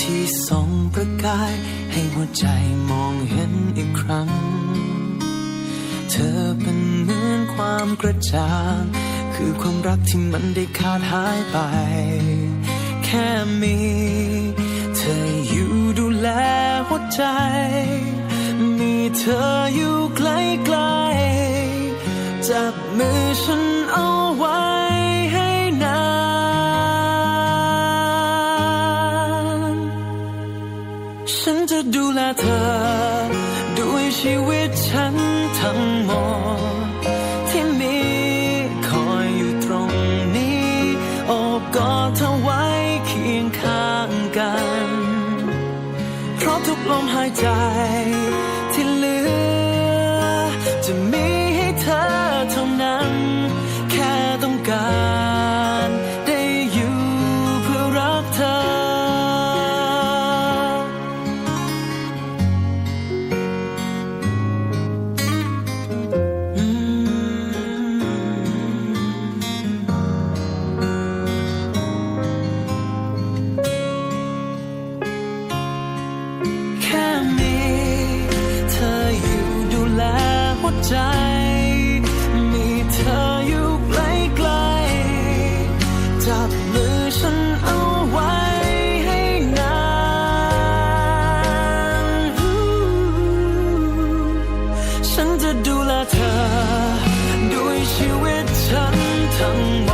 ที่ส่องประกาย ให้หัวใจมองเห็นอีกครั้ง เธอเป็นเหมือนความกระจ่าง คือความรักที่มันได้ขาดหายไป แค่มี เธออยู่ดูแลหัวใจ มีเธออยู่ใกล้ๆจับมือฉันเอาไว้ ฉันจะดูแลเธอ ด้วยชีวิตฉันทั้งหมดที่มีคอยอยู่ตรงนี้โอบกอดเธอไว้เคียงข้างกัน เพราะทุกลมหายใจ มีเธออยู่ใกล้ๆจับมือฉันเอาไว้ให้นานฉันจะดูแลเธอ ด้วยชีวิตฉันทั้งหมด